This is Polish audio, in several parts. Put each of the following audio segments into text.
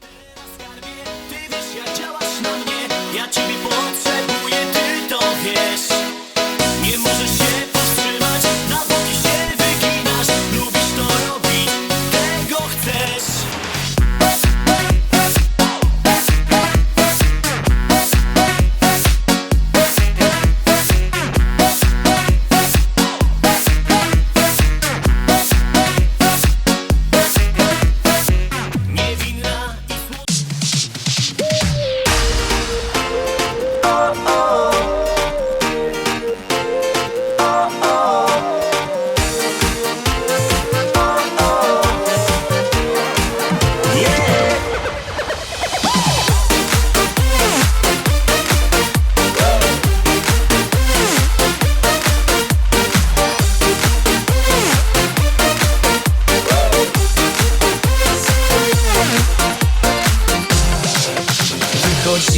there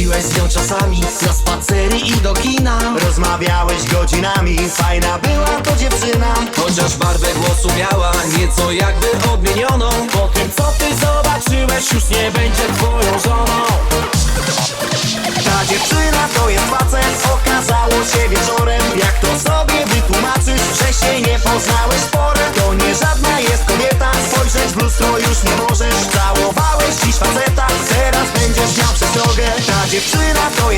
Wychodziłeś z nią czasami na spacery i do kina. Rozmawiałeś godzinami, fajna była to dziewczyna. Chociaż barwę głosu miała nieco jakby odmienioną. Po tym co ty zobaczyłeś Już nie będzie twoją żoną. Ta dziewczyna to jest facet, okazało się wieczorem Jak to sobie wytłumaczysz, że się nie poznałeś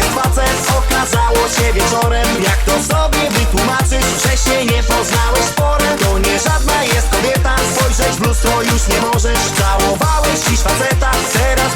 jest facet, okazało się wieczorem. Jak to sobie wytłumaczysz, że się nie poznałeś porę. To nie żadna jest kobieta, spojrzeć w lustro już nie możesz. Całowałeś dziś faceta, teraz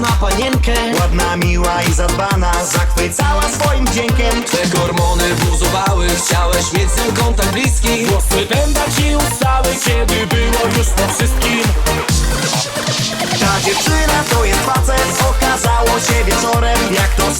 na panienkę. Ładna, miła i zadbana Zachwycała swoim wdziękiem Te hormony buzowały, chciałeś mieć z nią kontakt bliski. Włosy pęda ci ustały Kiedy było już po wszystkim. Ta dziewczyna to jest facet Okazało się wieczorem Jak to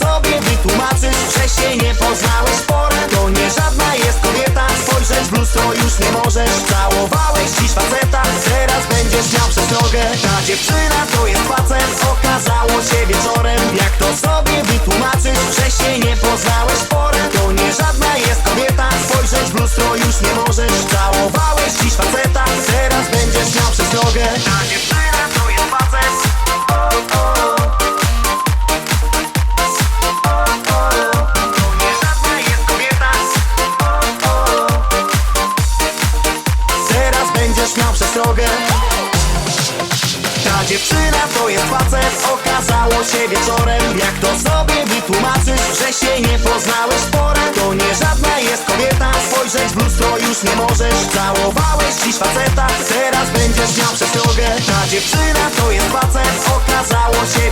Ta dziewczyna to jest facet. Okazało się wieczorem Jak to sobie wytłumaczysz. Że się nie poznałeś porę To nie żadna jest kobieta. Spojrzeć w lustro już nie możesz. Całowałeś dziś faceta Teraz będziesz miał przestrogę Ta dziewczyna to jest facet. Jest kobieta Teraz będziesz miał przestrogę Ta dziewczyna to jest facet Okazało się wieczorem. Jak to sobie wytłumaczysz Że się nie poznałeś porę? To nie żadna jest kobieta Spojrzeć w lustro już nie możesz. Całowałeś dziś faceta Teraz będziesz miał przestrogę Ta dziewczyna to jest facet Okazało się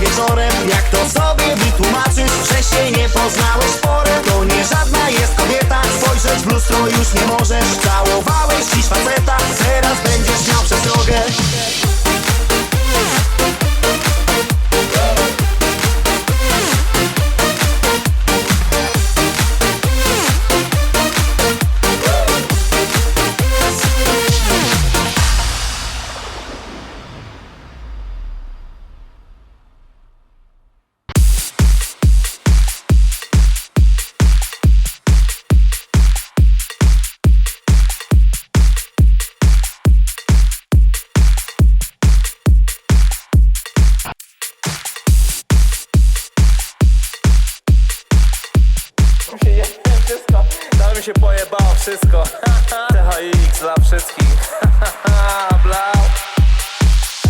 wszystko, to mi się pojebało wszystko. THX dla wszystkich. Blau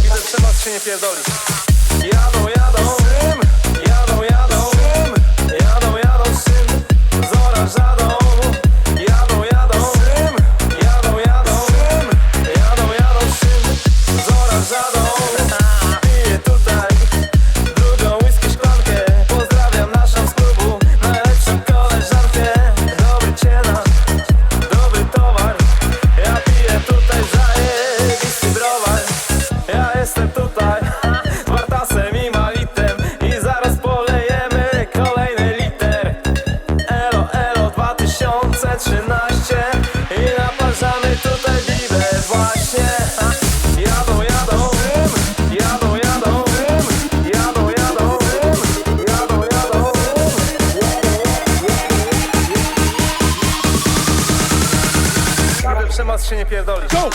Widzę, trzeba się nie pierdolić się nie pierdolisz. Jadą,